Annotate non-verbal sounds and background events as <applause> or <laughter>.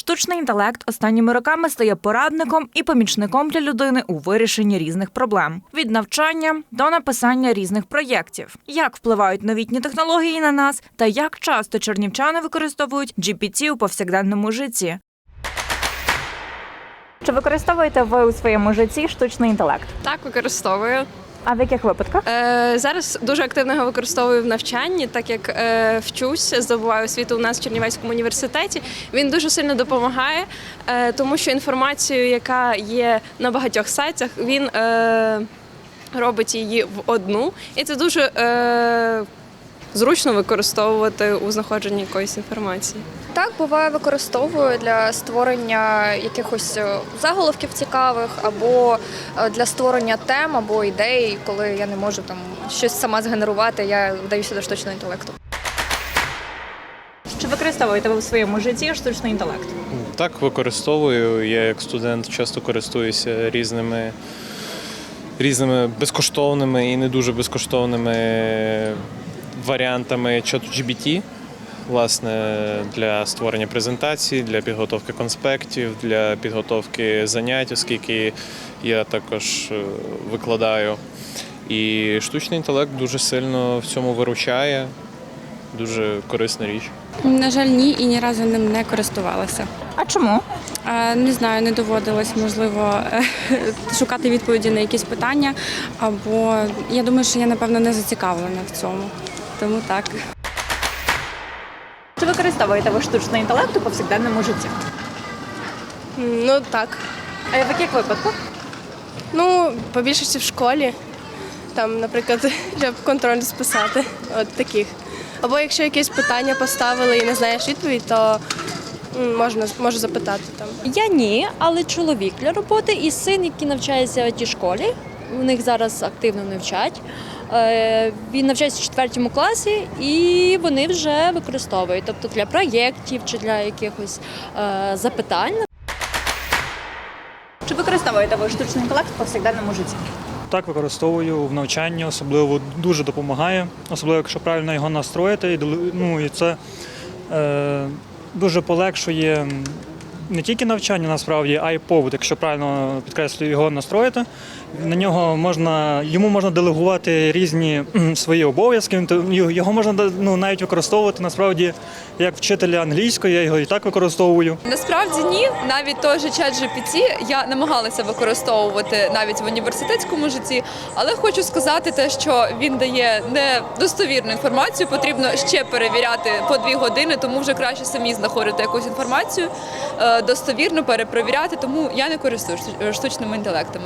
Штучний інтелект останніми роками стає порадником і помічником для людини у вирішенні різних проблем від навчання до написання різних проєктів. Як впливають новітні технології на нас, та як часто чернівчани використовують GPT у повсякденному житті. Чи використовуєте ви у своєму житті штучний інтелект? Так, використовую. А в яких випадках? Е, зараз дуже активно його використовую в навчанні, так як е, вчусь, здобуваю освіту у нас в Чернівецькому університеті. Він дуже сильно допомагає, е, тому що інформацію, яка є на багатьох сайтах, він е, робить її в одну, і це дуже е, зручно використовувати у знаходженні якоїсь інформації. Так, буває, використовую для створення якихось е, заголовків цікавих, або е, для створення тем або ідей, коли я не можу там щось сама згенерувати, я вдаюся до штучного інтелекту. Чи використовуєте ви у своєму житті штучний інтелект? Так, використовую. Я як студент часто користуюся різними, різними безкоштовними і не дуже безкоштовними варіантами чату GBT, власне, для створення презентацій, для підготовки конспектів, для підготовки занять, оскільки я також е, викладаю. І штучний інтелект дуже сильно в цьому виручає. Дуже корисна річ. На жаль, ні, і ні разу ним не користувалася. А чому? Е, Не знаю, не доводилось можливо е, <laughs> шукати відповіді на якісь питання, або я думаю, що я напевно не зацікавлена в цьому. Тому так. Чи використовуєте ви штучний інтелект у повсякденному житті? Ну так. А в яких випадках? Ну, по більшості в школі. Там, наприклад, <laughs> щоб контроль списати. От таких. Або якщо якесь питання поставили і не знаєш відповідь, то можна можу запитати там. Я ні, але чоловік для роботи і син, який навчається в тій школі. У них зараз активно навчать. Е, Він навчається в четвертому класі, і вони вже використовують, тобто для проєктів чи для якихось е, запитань. Чи використовуєте ви штучний інтелект у повсякденному житті? Так використовую в навчанні, особливо дуже допомагає, особливо якщо правильно його настроїти. І, ну, і це е, дуже полегшує не тільки навчання насправді, а й побут. Якщо правильно підкреслюю його настроїти, на нього можна йому можна делегувати різні свої обов'язки. його- можна ну, навіть використовувати насправді як вчителя англійської, я його і так використовую. Насправді ні, навіть той же чат GPT я намагалася використовувати навіть в університетському житті, але хочу сказати те, що він дає недостовірну інформацію. Потрібно ще перевіряти по дві години, тому вже краще самі знаходити якусь інформацію е, достовірно перепровіряти. Тому я не користуюсь штучними інтелектами.